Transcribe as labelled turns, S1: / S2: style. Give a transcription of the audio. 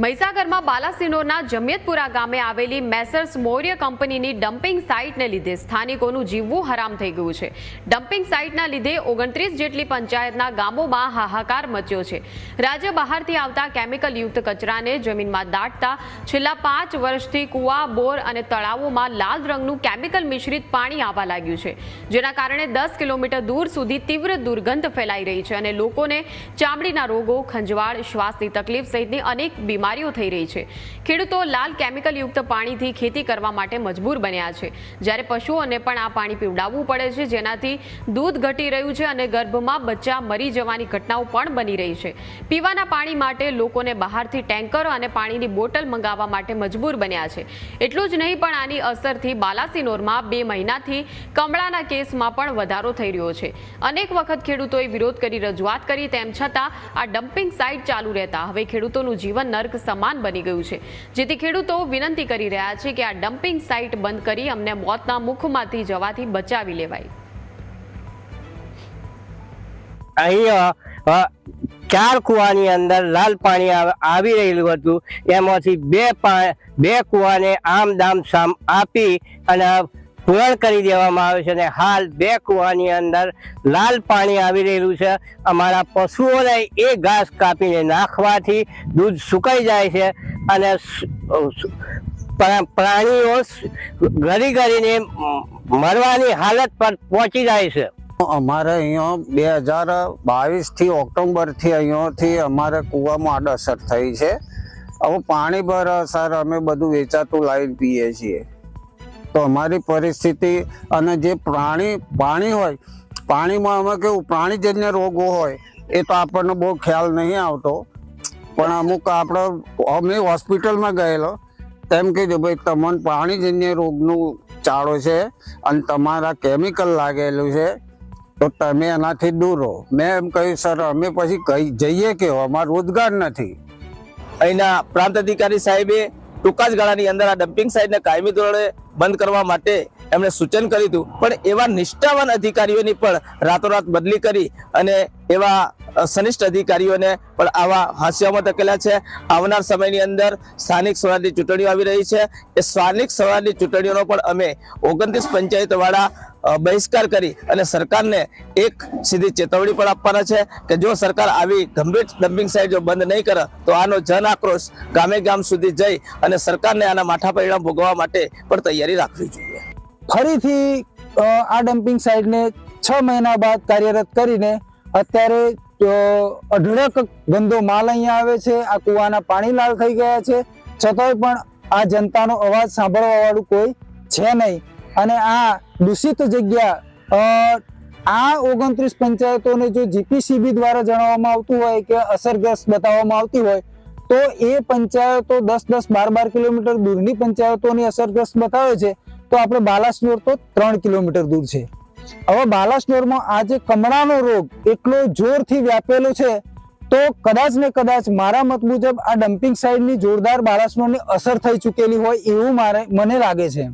S1: મહીસાગરમાં બાલાસિનોરના જમિયતપુરા ગામે આવેલી મેસર્સ મૌર્ય કંપનીની ડમ્પિંગ સાઇટને લીધે સ્થાનિકોનું જીવવું હરામ થઈ ગયું છે. ડમ્પિંગ સાઇટના લીધે ઓગણત્રીસ જેટલી પંચાયતના ગામોમાં હાહાકાર મચ્યો છે. રાજ્ય બહારથી આવતા કેમિકલયુક્ત કચરાને જમીનમાં દાટતા છેલ્લા પાંચ વર્ષથી કુવા, બોર અને તળાવોમાં લાલ રંગનું કેમિકલ મિશ્રિત પાણી આવવા લાગ્યું છે. જેના કારણે દસ કિલોમીટર દૂર સુધી તીવ્ર દુર્ગંધ ફેલાઈ રહી છે અને લોકોને ચામડીના રોગો, ખંજવાળ, શ્વાસની તકલીફ સહિતની અનેક બીમારીઓ થઈ રહી છે. ખેડૂતો લાલ કેમિકલયુક્ત પાણીથી ખેતી કરવા માટે મજબૂર બન્યા છે. જ્યારે પશુઓને પણ આ પાણી પીવડાવવું પડે છે, જેનાથી દૂધ ઘટી રહ્યું છે અને ગર્ભમાં બચ્ચા મરી જવાની ઘટનાઓ પણ બની રહી છે. પીવાના પાણી માટે લોકોને બહારથી ટેન્કરો અને પાણીની બોટલ મંગાવવા માટે મજબૂર બન્યા છે. એટલું જ નહીં, પણ આની અસરથી બાલાસિનોરમાં બે મહિનાથી કમળાના કેસમાં પણ વધારો થઈ રહ્યો છે. અનેક વખત ખેડૂતોએ વિરોધ કરી, રજૂઆત કરી, તેમ છતાં આ ડમ્પિંગ સાઇટ ચાલુ રહેતા. હવે ખેડૂતોનું જીવન નર્ક સમાન બની ગયું છે. જેથી ખેડૂતો વિનંતી કરી રહ્યા છે કે આ ડમ્પિંગ સાઇટ બંધ કરી અમને મોતના મુખમાંથી જવાથી બચાવી લેવાય.
S2: અહીંયા ચાર કુવાની અંદર લાલ પાણી આવી રહેલું હતું. એમાંથી બે બે કુવાને આમ દામ સામ આપી અને પૂરણ કરી દેવામાં આવે છે અને હાલ બે કુવાની અંદર લાલ પાણી આવી રહેલું છે. અમારા પશુઓને એ ઘાસ કાપીને નાખવાથી દૂધ સુકાઈ જાય છે અને પ્રાણીઓ ઘરી ઘડીને મરવાની હાલત પર પહોંચી જાય છે.
S3: અમારે અહીંયા બે હજાર બાવીસથી ઓક્ટોબરથી અહીંયાથી અમારે કૂવામાં આડઅસર થઈ છે. હવે પાણી પર સર, અમે બધું વેચાતું લાવીને પીએ છીએ. તો અમારી પરિસ્થિતિ અને જે પ્રાણી, પાણી હોય, પાણીમાં અમે કેવું, પ્રાણીજન્ય રોગો હોય, એ તો આપણને બહુ ખ્યાલ નહીં આવતો. પણ અમુક આપણે અમે હોસ્પિટલમાં ગયેલો, તેમ કીધું, ભાઈ, તમને પાણીજન્ય રોગનું ચાળો છે અને તમારા કેમિકલ લાગેલું છે, તો તમે એનાથી દૂર રહો. મેં એમ કહ્યું, સર, અમે પછી કઈ, જઈએ કેવો? અમારો રોજગાર નથી.
S4: અહીંના પ્રાંત અધિકારી સાહેબે ટૂંકા જ ગાળાની અંદર આ ડમ્પિંગ સાઇટને કાયમી ધોરણે બંધ કરવા માટે એમણે સૂચન કર્યું હતું. પણ એવા નિષ્ઠાવાન અધિકારીઓની પણ રાતોરાત બદલી કરી અને એવા સનિષ્ઠ અધિકારીઓને પણ આવા હાસ્યામાં ધકેલા છે. આવનાર સમયની અંદર સ્થાનિક સ્વરાજની ચૂંટણીઓ આવી રહી છે. એ સ્થાનિક સ્વરાજની ચૂંટણીઓનો પણ અમે ઓગણત્રીસ પંચાયતવાળા બહિષ્કાર કરી અને સરકારને એક સીધી ચેતવણી પણ આપવાના છે કે જો સરકાર આવી ગંભીર ડમ્પિંગ સાઇટ જો બંધ નહીં કરે, તો આનો જન આક્રોશ ગામે ગામ સુધી જઈ અને સરકારને આના માઠા પરિણામ ભોગવવા માટે પણ તૈયારી રાખવી જોઈએ.
S5: ફરીથી આ ડમ્પિંગ સાઇટને છ મહિના બાદ કાર્યરત કરીને અત્યારે અઢળક ગંદો માલ અહીંયા આવે છે, આ કૂવાના પાણી લાલ થઈ ગયા છે. છતાંય પણ આ જનતાનો અવાજ સાંભળવાવાળું કોઈ છે નહીં. અને આ દૂષિત જગ્યા આ ઓગણત્રીસ પંચાયતોને જો જીપીસીબી દ્વારા જણાવવામાં આવતું હોય કે અસરગ્રસ્ત બતાવવામાં આવતી હોય, તો એ પંચાયતો દસ દસ બાર બાર કિલોમીટર દૂરની પંચાયતોની અસરગ્રસ્ત બતાવે છે. તો આપણે બાલાસનોર તો ત્રણ કિલોમીટર દૂર છે. હવે બાલાસનોરમાં આજે કમળાનો રોગ એટલો જોરથી વ્યાપેલો છે, તો કદાચ ને કદાચ મારા મત મુજબ આ ડમ્પિંગ સાઇડની જોરદાર બાલાસનોરની અસર થઈ ચૂકેલી હોય એવું મારે, મને લાગે છે.